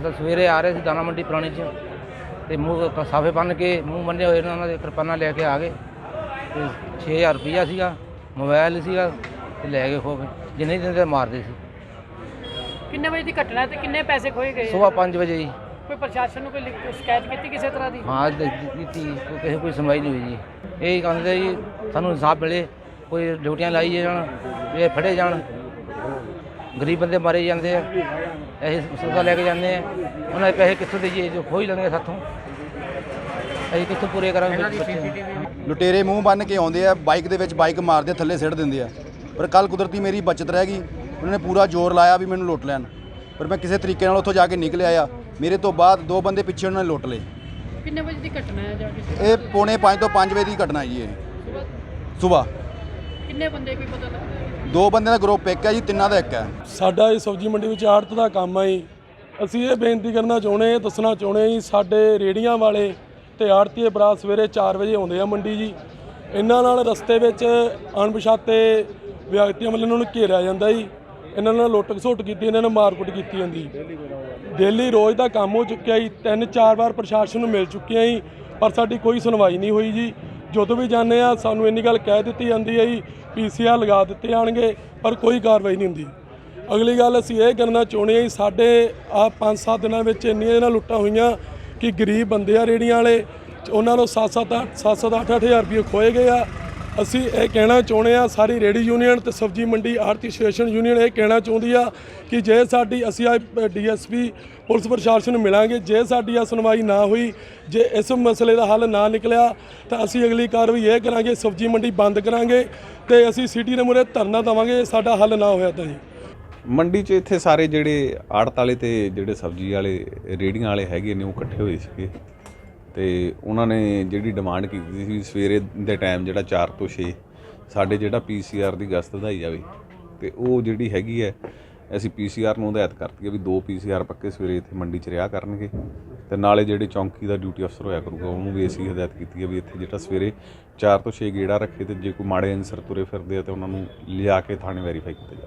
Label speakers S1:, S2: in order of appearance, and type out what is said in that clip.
S1: ਸਵੇਰੇ ਆ ਰਹੇ ਸੀ ਦਾਣਾ ਮੰਡੀ ਪੁਰਾਣੀ ਚ। ਤੇ ਮੂੰਹ ਸਾਫੇ ਬੰਨ ਕੇ ਮੂੰਹ ਬੰਨੇ ਹੋਏ ਨੇ ਉਹਨਾਂ ਦੇ ਕਿਰਪਾਨਾਂ ਲੈ ਕੇ ਆ ਗਏ। ਤੇ 6000 ਰੁਪਈਆ ਸੀਗਾ ਮੋਬਾਈਲ ਸੀਗਾ ਤੇ ਲੈ ਕੇ ਖੋ ਗਏ ਜਿੰਨੇ ਦਿਨ ਤੇ ਮਾਰਦੇ ਸੀ।
S2: ਕਿੰਨੇ ਵਜੇ ਦੀ ਘਟਨਾ ਤੇ ਕਿੰਨੇ ਪੈਸੇ ਖੋਏ ਗਏ?
S1: ਸਵੇਰ 5 ਵਜੇ ਜੀ।
S2: ਕੋਈ ਪ੍ਰਸ਼ਾਸਨ ਨੂੰ ਕੋਈ ਲਿਖ ਸ਼ਿਕਾਇਤ ਕੀਤੀ ਕਿਸੇ ਤਰ੍ਹਾਂ ਦੀ?
S1: ਹਾਂ ਦ- ਦ- ਕੀਤੀ ਕੋਈ ਕਿਸੇ ਕੋਈ ਸੁਣਵਾਈ ਨਹੀਂ ਹੋਈ ਜੀ। ਇਹ ਕਹਿੰਦੇ ਜੀ ਸਾਨੂੰ ਇਨਸਾਫ ਮਿਲੇ ਕੋਈ ਡਿਊਟੀਆਂ ਲਾਈ ਜਾਣ ਇਹ ਫੜੇ ਜਾਣ। ਗਰੀਬ ਬੰਦੇ ਮਾਰੇ ਜਾਂਦੇ ਆ। ਅਸੀਂ ਸੁਦਾ ਲੈ ਕੇ ਜਾਂਦੇ ਆ। ਉਹਨਾਂ ਦੇ ਪੈਸੇ ਕਿੱਥੋਂ ਦੇਈਏ? ਜੋ ਖੋਹ ਹੀ ਲੈਣਗੇ ਸਾਥੋਂ। ਅਸੀਂ ਕਿੱਥੋਂ ਪੂਰੇ ਕਰਾਂਗੇ?
S3: ਲੁਟੇਰੇ ਮੂੰਹ ਬੰਨ ਕੇ ਆਉਂਦੇ ਆ ਬਾਈਕ ਦੇ ਵਿੱਚ ਬਾਈਕ ਮਾਰਦੇ ਥੱਲੇ ਸਿੱਟ ਦਿੰਦੇ ਆ। ਪਰ ਕੱਲ ਕੁਦਰਤੀ ਮੇਰੀ ਬਚਤ ਰਹਿ ਗਈ। ਉਹਨਾਂ ਨੇ ਪੂਰਾ ਜ਼ੋਰ ਲਾਇਆ ਵੀ ਮੈਨੂੰ ਲੁੱਟ ਲੈਣ। ਪਰ ਮੈਂ ਕਿਸੇ ਤਰੀਕੇ ਨਾਲ ਉੱਥੋਂ ਜਾ ਕੇ ਨਿਕਲ ਆ ਮੇਰੇ ਤੋਂ ਬਾਅਦ ਦੋ ਬੰਦੇ ਪਿੱਛੇ ਉਹਨਾਂ ਨੇ ਲੁੱਟ ਲਏ।
S2: ਕਿੰਨੇ ਵਜੇ ਦੀ ਘਟਨਾ ਹੈ ਜਾਂ ਕਿਸੇ
S3: ਇਹ ਪੌਣੇ 5 ਤੋਂ 5 ਵਜੇ ਦੀ ਘਟਨਾ ਜੀ ਇਹ। ਸਵੇਰ
S2: ਕਿੰਨੇ ਬੰਦੇ ਕੋਈ ਪਤਾ ਲੱਗਦਾ?
S3: ਦੋ ਬੰਦਿਆਂ ਦਾ ਗਰੁੱਪ ਇੱਕ ਹੈ ਜੀ, ਤਿੰਨਾਂ ਦਾ ਇੱਕ ਹੈ।
S4: ਸਾਡਾ ਇਹ ਸਬਜ਼ੀ ਮੰਡੀ ਵਿੱਚ ਆੜਤ ਦਾ ਕੰਮ ਆ ਜੀ। ਅਸੀਂ ਇਹ ਬੇਨਤੀ ਕਰਨਾ ਚਾਹੁੰਦੇ ਹਾਂ, ਦੱਸਣਾ ਚਾਹੁੰਦੇ ਹਾਂ ਜੀ, ਸਾਡੇ ਰੇੜੀਆਂ ਵਾਲੇ ਤੇ ਆੜਤੀਏ ਭਰਾ ਸਵੇਰੇ 4 ਵਜੇ ਆਉਂਦੇ ਆ ਮੰਡੀ ਜੀ। ਇਹਨਾਂ ਨਾਲ ਰਸਤੇ ਵਿੱਚ ਅਣਪਛਾਤੇ ਵਿਅਕਤੀਆਂ ਵੱਲੋਂ ਇਹਨਾਂ ਨੂੰ ਘੇਰਿਆ ਜਾਂਦਾ ਜੀ। ਇਹਨਾਂ ਨਾਲ ਲੁੱਟ ਖਸੁੱਟ ਕੀਤੀ, ਇਹਨਾਂ ਨਾਲ ਮਾਰਕੁੱਟ ਕੀਤੀ ਜਾਂਦੀ। ਡੇਲੀ ਰੋਜ਼ ਦਾ ਕੰਮ ਹੋ ਚੁੱਕਿਆ ਜੀ। ਤਿੰਨ ਚਾਰ ਵਾਰ ਪ੍ਰਸ਼ਾਸਨ ਨੂੰ ਮਿਲ ਚੁੱਕੇ ਆ ਜੀ, ਪਰ ਸਾਡੀ ਕੋਈ ਸੁਣਵਾਈ ਨਹੀਂ ਹੋਈ ਜੀ। ਜਦੋਂ ਵੀ ਜਾਂਦੇ ਆ, ਸਾਨੂੰ ਇੰਨੀ ਗੱਲ ਕਹਿ ਦਿੱਤੀ ਜਾਂਦੀ ਹੈ ਜੀ ਪੀਸੀਆਰ ਲਗਾ ਦਿੱਤੇ ਜਾਣਗੇ, ਪਰ ਕੋਈ ਕਾਰਵਾਈ ਨਹੀਂ ਹੁੰਦੀ। ਅਗਲੀ ਗੱਲ ਅਸੀਂ ਇਹ ਕਰਨਾ ਚਾਹੁੰਦੇ ਹਾਂ ਜੀ, ਸਾਡੇ ਆ 5-7 ਦਿਨਾਂ ਵਿੱਚ ਇੰਨੀਆਂ ਇਹਨਾਂ ਲੁੱਟਾਂ ਹੋਈਆਂ ਕਿ ਗਰੀਬ ਬੰਦੇ ਆ ਰੇੜੀਆਂ ਵਾਲੇ, ਉਹਨਾਂ ਨੂੰ 7-7 7-7 8-8000 ਰੁਪਏ ਖੋਏ ਗਏ ਆ। ਅਸੀਂ ਇਹ ਕਹਿਣਾ ਚਾਹੁੰਦੇ ਆ ਸਾਰੀ ਰੇੜੀ ਯੂਨੀਅਨ ਤੇ ਸਬਜ਼ੀ ਮੰਡੀ ਆੜਤੀ ਐਸੋਸੀਏਸ਼ਨ ਯੂਨੀਅਨ ਇਹ ਕਹਿਣਾ ਚਾਹੁੰਦੀ ਆ ਕਿ ਜੇ ਸਾਡੀ, ਅਸੀਂ ਅੱਜ ਡੀਐਸਪੀ, ਪੁਲਿਸ ਪ੍ਰਸ਼ਾਸਨ ਨੂੰ ਮਿਲਾਂਗੇ, ਜੇ ਸਾਡੀ ਆ ਸੁਣਵਾਈ ਨਾ ਹੋਈ, ਜੇ ਇਸ ਮਸਲੇ ਦਾ ਹੱਲ ਨਾ ਨਿਕਲਿਆ, ਤਾਂ ਅਸੀਂ ਅਗਲੀ ਕਾਰਵਾਈ ਇਹ ਕਰਾਂਗੇ, ਸਬਜ਼ੀ ਮੰਡੀ ਬੰਦ ਕਰਾਂਗੇ ਤੇ ਅਸੀਂ ਸਿਟੀ ਦੇ ਮੂਹਰੇ ਧਰਨਾ ਦੇਵਾਂਗੇ ਸਾਡਾ ਹੱਲ ਨਾ ਹੋਇਆ ਤਾਂ ਜੀ।
S5: ਮੰਡੀ 'ਚ ਇੱਥੇ ਸਾਰੇ ਜਿਹੜੇ ਆੜਤ ਵਾਲੇ ਤੇ ਜਿਹੜੇ ਸਬਜ਼ੀ ਵਾਲੇ ਰੇੜੀਆਂ ਵਾਲੇ ਹੈਗੇ ਨੇ, ਉਹ ਇਕੱਠੇ ਹੋਏ ਸੀਗੇ। ਤੇ ਉਹਨਾਂ ਨੇ ਜਿਹੜੀ ਡਿਮਾਂਡ ਕੀਤੀ ਸੀ ਸਵੇਰੇ ਦੇ ਟਾਈਮ ਜਿਹੜਾ 4 ਤੋਂ 6 ਸਾਡੇ ਜਿਹੜਾ ਪੀਸੀਆਰ ਦੀ ਗਸ਼ਤ ਵਧਾਈ ਜਾਵੇ, ਤੇ ਉਹ ਜਿਹੜੀ ਹੈਗੀ ਹੈ, ਅਸੀਂ ਪੀਸੀਆਰ ਨੂੰ ਹਦਾਇਤ ਕਰਤੀ ਹੈ ਵੀ ਦੋ ਪੀਸੀਆਰ ਪੱਕੇ ਸਵੇਰੇ ਇੱਥੇ ਮੰਡੀ 'ਚ ਰਿਹਾ ਕਰਨਗੇ, ਤੇ ਨਾਲੇ ਜਿਹੜੇ ਚੌਂਕੀ ਦਾ ਡਿਊਟੀ ਅਫਸਰ ਹੋਇਆ ਕਰੂਗਾ, ਉਹਨੂੰ ਵੀ ਅਸੀਂ ਹਦਾਇਤ ਕੀਤੀ ਹੈ ਵੀ ਇੱਥੇ ਜਿਹੜਾ ਸਵੇਰੇ 4 ਤੋਂ 6 ਗੇੜਾ ਰੱਖੇ ਤੇ ਜੇ ਕੋਈ ਮਾੜੇ ਅਨਸਰ ਤੁਰੇ ਫਿਰਦੇ ਆ ਤੇ ਉਹਨਾਂ ਨੂੰ ਲਿਆ ਕੇ ਥਾਣੇ ਵੈਰੀਫਾਈ ਕੀਤਾ ਜਾਵੇ।